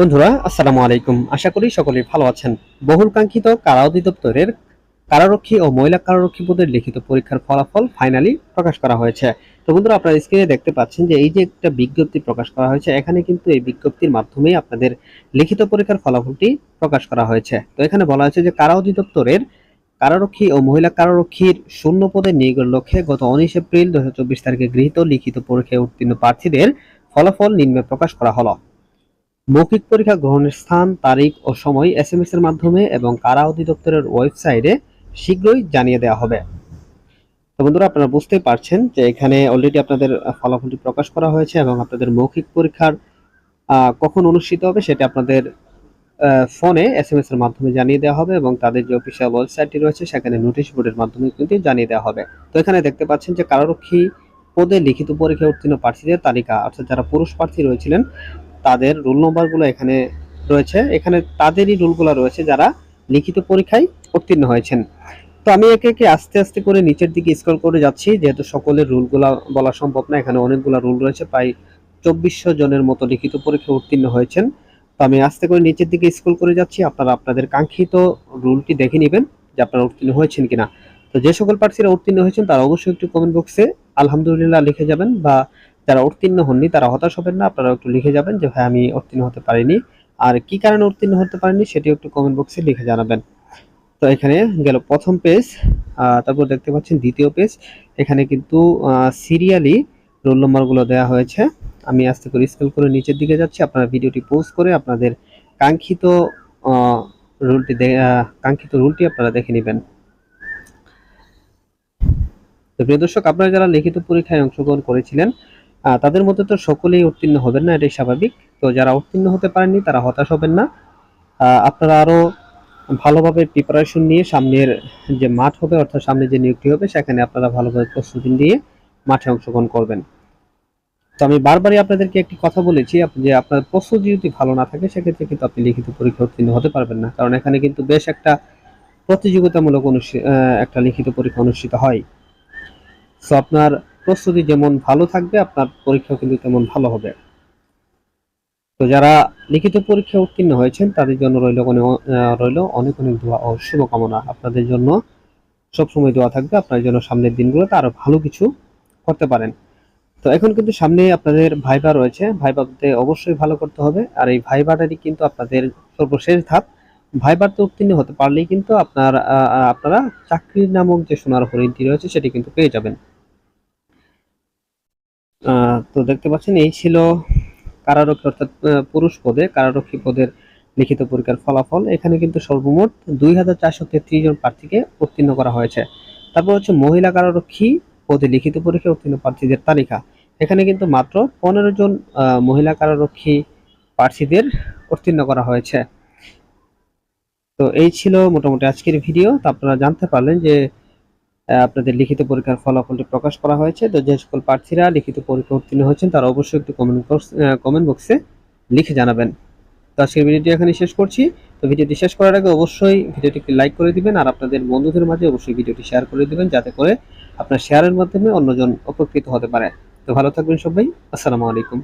বন্ধুরা, আসসালামু আলাইকুম। আশা করি সকলেই ভালো আছেন। বহুল কাঙ্ক্ষিত কারা অধিদপ্তরের কারারক্ষী ও মহিলা কারারক্ষী পদের লিখিত পরীক্ষার ফলাফল ফাইনালি প্রকাশ করা হয়েছে। তো বন্ধুরা, আপনারা স্ক্রিনে দেখতে পাচ্ছেন যে এই যে একটা বিজ্ঞপ্তি প্রকাশ করা হয়েছে, এখানে কিন্তু এই বিজ্ঞপ্তির মাধ্যমেই আপনাদের লিখিত পরীক্ষার ফলাফলটি প্রকাশ করা হয়েছে। তো এখানে বলা হয়েছে যে কারা অধিদপ্তরের কারারক্ষী ও মহিলা কারারক্ষীর শূন্য পদে নিয়োগের লক্ষ্যে গত উনিশ এপ্রিল দুহাজার চব্বিশ তারিখে গৃহীত লিখিত পরীক্ষায় উত্তীর্ণ প্রার্থীদের ফলাফল নিম্নে প্রকাশ করা হলো। মৌখিক পরীক্ষা গ্রহণের স্থান, তারিখ ও সময় এসএমএস এর মাধ্যমে এবং কারা অধিদপ্তরের ওয়েবসাইটে শীঘ্রই জানিয়ে দেওয়া হবে। তো বন্ধুরা, আপনারা বুঝতেই পারছেন যে এখানে অলরেডি আপনাদের ফলাফলটি প্রকাশ করা হয়েছে এবং আপনাদের মৌখিক পরীক্ষার কখন অনুষ্ঠিত হবে সেটা আপনাদের ফোনে এসএমএস এর মাধ্যমে জানিয়ে দেওয়া হবে এবং তাদের যে অফিসিয়াল ওয়েবসাইটটি রয়েছে সেখানে নোটিশ বোর্ডের মাধ্যমে কিন্তু জানিয়ে দেওয়া হবে। তো এখানে দেখতে পাচ্ছেন যে কারারক্ষী পদে লিখিত পরীক্ষায় উত্তীর্ণ প্রার্থীদের তালিকা, অর্থাৎ যারা পুরুষ প্রার্থী রয়েছিলেন তাদের রোল নম্বরগুলো এখানে রয়েছে। এখানে তাদেরই রোলগুলো রয়েছে যারা লিখিত পরীক্ষায় উত্তীর্ণ হয়েছেন। তো আমি একে একে আস্তে আস্তে করে নিচের দিকে স্ক্রল করে যাচ্ছি, যেহেতু সকলের রুলগুলো বলা সম্ভব না, এখানে অনেকগুলো রুল রয়েছে, প্রায় চব্বিশশো জনের মতো লিখিত পরীক্ষায় উত্তীর্ণ হয়েছেন। তো আমি আস্তে করে নিচের দিকে স্ক্রল করে যাচ্ছি, আপনারা আপনাদের কাঙ্ক্ষিত রুলটি দেখে নেবেন যে আপনারা উত্তীর্ণ হয়েছেন কিনা। তো যে সকল প্রার্থীরা উত্তীর্ণ হয়েছেন, তারা অবশ্যই একটু কমেন্ট বক্সে আলহামদুলিল্লাহ লিখে যাবেন বা যারা উত্তীর্ণ হননি, তারা হতাশ হবেন না। আপনারা একটু লিখে যাবেন যে হ্যাঁ আমি উত্তীর্ণ হতে পারিনি। আর কি কারণে উত্তীর্ণ হতে পারিনি, সেটিও একটু কমেন্ট বক্সে লিখে জানাবেন। তো এখানে গেল প্রথম পেজ তারপর দেখতে পাচ্ছেন দ্বিতীয় পেজ এখানে কিন্তু সিরিয়ালি রোল নম্বরগুলো দেওয়া হয়েছে। আমি আস্তে করে স্কেল করে নিচের দিকে যাচ্ছি। আপনারা ভিডিওটি পোস্ট করে আপনাদের কাঙ্ক্ষিত রুলটি কাঙ্ক্ষিত রুলটি আপনারা দেখে নেবেন। তো প্রিয় দর্শক, আপনারা যারা লিখিত পরীক্ষায় অংশগ্রহণ করেছিলেন তাদের মধ্যে তো সকলেই উত্তীর্ণ হবেন না, এটাই স্বাভাবিক। তো যারা উত্তীর্ণ হতে পারেননি, তারা হতাশ হবেন না। আপনারা আরও ভালোভাবে প্রিপারেশন নিয়ে সামনের যে মাঠ হবে, অর্থাৎ সামনে যে নিয়োগটি হবে, সেখানে আপনারা ভালোভাবে প্রস্তুতি নিয়ে মাঠে অংশগ্রহণ করবেন। তো আমি বারবারই আপনাদেরকে একটি কথা বলেছি যে আপনার প্রস্তুতি যদি ভালো না থাকে, সেক্ষেত্রে কিন্তু আপনি লিখিত পরীক্ষা উত্তীর্ণ হতে পারবেন না। কারণ এখানে কিন্তু বেশ একটা প্রতিযোগিতামূলক অনুষ্ঠিত একটা লিখিত পরীক্ষা অনুষ্ঠিত হয়। সো আপনার প্রস্তুতি যেমন ভালো থাকবে, আপনার পরীক্ষাও কিন্তু তেমন ভালো হবে। তো যারা লিখিত পরীক্ষা উত্তীর্ণ হয়েছেন, তাদের জন্য রইল রইল অনেক অনেক দোয়া ও শুভকামনা। আপনাদের জন্য সবসময় দোয়া থাকবে, আপনার জন্য সামনের দিনগুলোতে আরও ভালো কিছু করতে পারেন। তো এখন কিন্তু সামনে আপনাদের ভাইবা রয়েছে, ভাইবাতে অবশ্যই ভালো করতে হবে। আর এই ভাইবাটারই কিন্তু আপনাদের সর্বশেষ ধাপ। ভাইবাতে উত্তীর্ণ হতে পারলেই কিন্তু আপনার আপনারা চাকরির নামক যে সোনার হরিণটি রয়েছে, সেটি কিন্তু পেয়ে যাবেন। তো দেখতে পাচ্ছেন, এই ছিল কারারক্ষী, অর্থাৎ পুরুষ পদে, কারারক্ষী পদের লিখিত পরীক্ষার ফলাফল। এখানে কিন্তু সর্বমোট দুই হাজার চারশো তেত্রিশ জন প্রার্থীকে উত্তীর্ণ করা হয়েছে। তারপর হচ্ছে মহিলা কারারক্ষী পদে লিখিত পরীক্ষা উত্তীর্ণ প্রার্থীদের তালিকা। এখানে কিন্তু মাত্র পনেরো জন মহিলা কারারক্ষী প্রার্থীদের উত্তীর্ণ করা হয়েছে। তো এই ছিল মোটামুটি আজকের ভিডিও। তো আপনারা জানতে পারলেন যে আপনাদের লিখিত পরীক্ষার ফলাফলটি প্রকাশ করা হয়েছে। তো যে সকল প্রার্থীরা লিখিত পরীক্ষা উত্তীর্ণ হয়েছেন, তারা অবশ্যই একটু কমেন্ট কমেন্ট বক্সে লিখে জানাবেন। তো আজকের ভিডিওটি এখানে শেষ করছি। তো ভিডিওটি শেষ করার আগে অবশ্যই ভিডিওটি লাইক করে দিবেন আর আপনাদের বন্ধুদের মাঝে অবশ্যই ভিডিওটি শেয়ার করে দিবেন, যাতে করে আপনার শেয়ারের মাধ্যমে অন্যজন উপকৃত হতে পারে। তো ভালো থাকবেন সবাই। আসসালামু আলাইকুম।